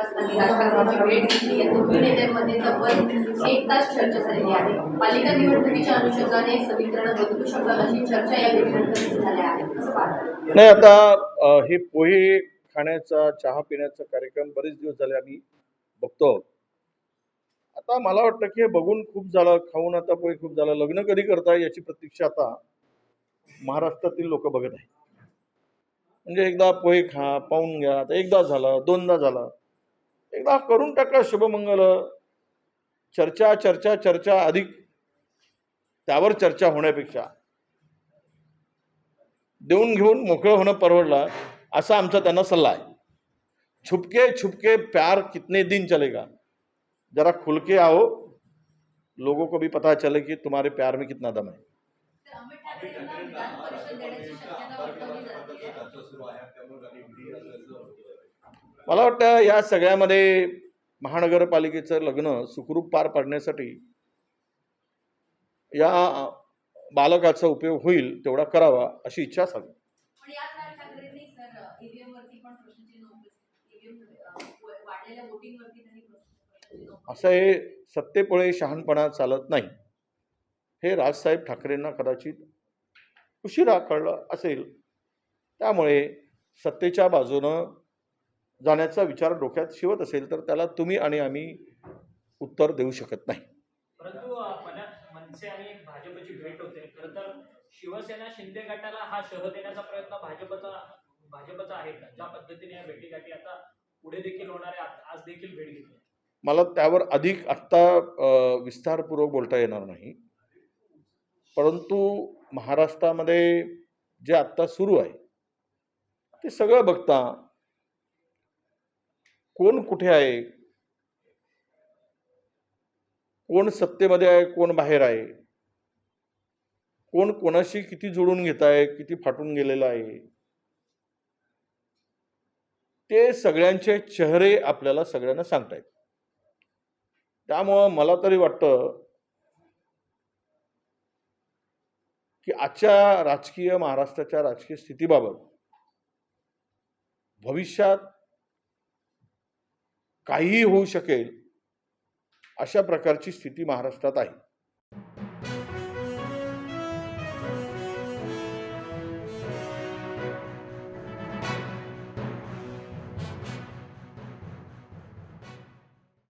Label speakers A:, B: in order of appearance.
A: भेट घेतली आहे. दोन्ही नेत्यांमध्ये तब्बल एक तास चर्चा झालेली आहे. पालिका निवडणुकीच्या अनुषंगाने समीकरण बदलू शकतात अशी चर्चा या झाल्या आहे
B: नाही आता हे पोहे खाण्याचा चहा पिण्याचा कार्यक्रम बरेच दिवस झाले आम्ही बघतो आता मला वाटतं की हे बघून खूप झालं खाऊन आता पोहे खूप झालं लग्न कधी करता याची प्रतीक्षा आता महाराष्ट्रातील लोक बघत आहे म्हणजे एकदा पोहे खा पाहून घ्या आता एकदा झालं दोनदा झालं. एकदा करून टाका शुभमंगल. चर्चा चर्चा चर्चा अधिक त्यावर चर्चा होण्यापेक्षा. देऊन घेऊन मोकळं होणं परवडलं असा आमचा त्यांना सल्ला आहे. छुपके छुपके प्यार कितने दिन चलेगा? जरा खुलके आओ. लोगों को भी पता चले कि तुम्हारे प्यार में कितना दम है। मला वाटतं या सगळ्यामध्ये महानगरपालिकेचं लग्न सुखरूप पार पाडण्यासाठी या बालकाचा उपयोग होईल तेवढा करावा अशी इच्छा असावी
A: त्यांनी प्रश्नचिन्ह
B: असं हे सत्तेपुळे शहाणपणा चालत नाही. हे राजसाहेब ठाकरेंना कदाचित उशिरा कळलं असेल. त्यामुळे सत्तेच्या बाजूनं जाण्याचा विचार डोक्यात शिवत असेल तर त्याला तुम्ही आणि आम्ही उत्तर देऊ शकत नाही.
C: परंतु अ, मनात मनसे आणि भाजपची भेट होते. खरं तर शिवसेना शिंदे गटाला हा शह देण्याचा प्रयत्न भाजपचा भाजपचा आहे का? ज्या पद्धतीने या भेटीगाठी आता पुढे देखील होणार आहे आज- आज देखील भेट घेतली.
B: मला त्यावर अधिक आत्ता विस्तारपूर्वक बोलता येणार नाही. परंतु महाराष्ट्रामध्ये जे आत्ता सुरू आहे ते सगळं बघता कोण कुठे आहे? कोण सत्तेमध्ये आहे कोण बाहेर आहे? कोण कोणाशी किती जुळून घेत आहे किती फाटून गेलेलं आहे? ते सगळ्यांचे चेहरे आपल्याला सगळ्यांना सांगतायत त्यामुळं मला तरी वाटतं की आजच्या राजकीय महाराष्ट्राच्या राजकीय स्थितीबाबत भविष्यात काहीही होऊ शकेल अशा प्रकारची स्थिती महाराष्ट्रात आहे.